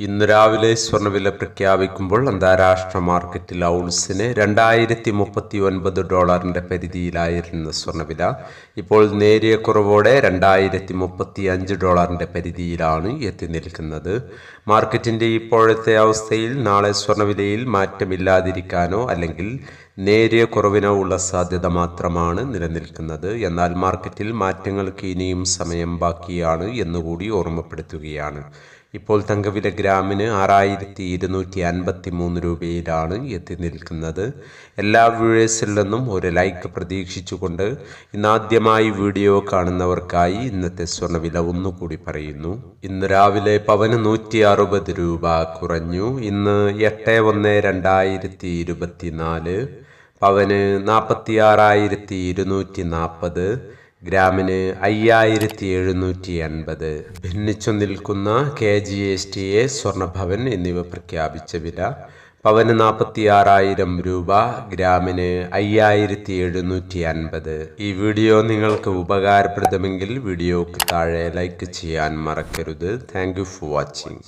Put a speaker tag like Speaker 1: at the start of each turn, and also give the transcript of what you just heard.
Speaker 1: ഇന്ന് രാവിലെ സ്വർണവില പ്രഖ്യാപിക്കുമ്പോൾ അന്താരാഷ്ട്ര മാർക്കറ്റിൽ ഔൺസിന് രണ്ടായിരത്തി മുപ്പത്തി ഒൻപത് ഡോളറിന്റെ പരിധിയിലായിരുന്ന സ്വർണവില ഇപ്പോൾ നേരിയ കുറവോടെ രണ്ടായിരത്തി മുപ്പത്തി അഞ്ച് ഡോളറിന്റെ പരിധിയിലാണ് എത്തി നിൽക്കുന്നത്. മാർക്കറ്റിന്റെ ഇപ്പോഴത്തെ അവസ്ഥയിൽ നാളെ സ്വർണവിലയിൽ മാറ്റമില്ലാതിരിക്കാനോ അല്ലെങ്കിൽ നേരിയ കുറവിനോ ഉള്ള സാധ്യത മാത്രമാണ് നിലനിൽക്കുന്നത്. എന്നാൽ മാർക്കറ്റിൽ മാറ്റങ്ങൾക്ക് ഇനിയും സമയം ബാക്കിയാണ് എന്നുകൂടി ഓർമ്മപ്പെടുത്തുകയാണ്. ഇപ്പോൾ തങ്കവില ഗ്രാമിന് ആറായിരത്തി ഇരുന്നൂറ്റി അൻപത്തി മൂന്ന് രൂപയിലാണ് എത്തി നിൽക്കുന്നത്. എല്ലാ വ്യൂവേഴ്സിൽ നിന്നും ഒരു ലൈക്ക് പ്രതീക്ഷിച്ചുകൊണ്ട് ഇന്നാദ്യമായി വീഡിയോ കാണുന്നവർക്കായി ഇന്നത്തെ സ്വർണവില ഒന്നുകൂടി പറയുന്നു. ഇന്ന് രാവിലെ പവന് നൂറ്റി അറുപത് രൂപ കുറഞ്ഞു. ഇന്ന് എട്ട് ഒന്ന് രണ്ടായിരത്തി ഇരുപത്തിനാല് പവന് നാൽപ്പത്തി ആറായിരത്തി ഇരുന്നൂറ്റി നാൽപ്പത് ഗ്രാമിന് അയ്യായിരത്തി എഴുന്നൂറ്റി എൺപത് ഭിന്നിച്ചു നിൽക്കുന്ന K G S T A Swarnabhavan എന്നിവ പ്രഖ്യാപിച്ച വില പവന് നാൽപ്പത്തി ആറായിരം രൂപ ഗ്രാമിന് അയ്യായിരത്തി എഴുന്നൂറ്റി അൻപത് ഈ വീഡിയോ നിങ്ങൾക്ക് ഉപകാരപ്രദമെങ്കിൽ വീഡിയോക്ക് താഴെ ലൈക്ക് ചെയ്യാൻ മറക്കരുത്. Thank you for watching.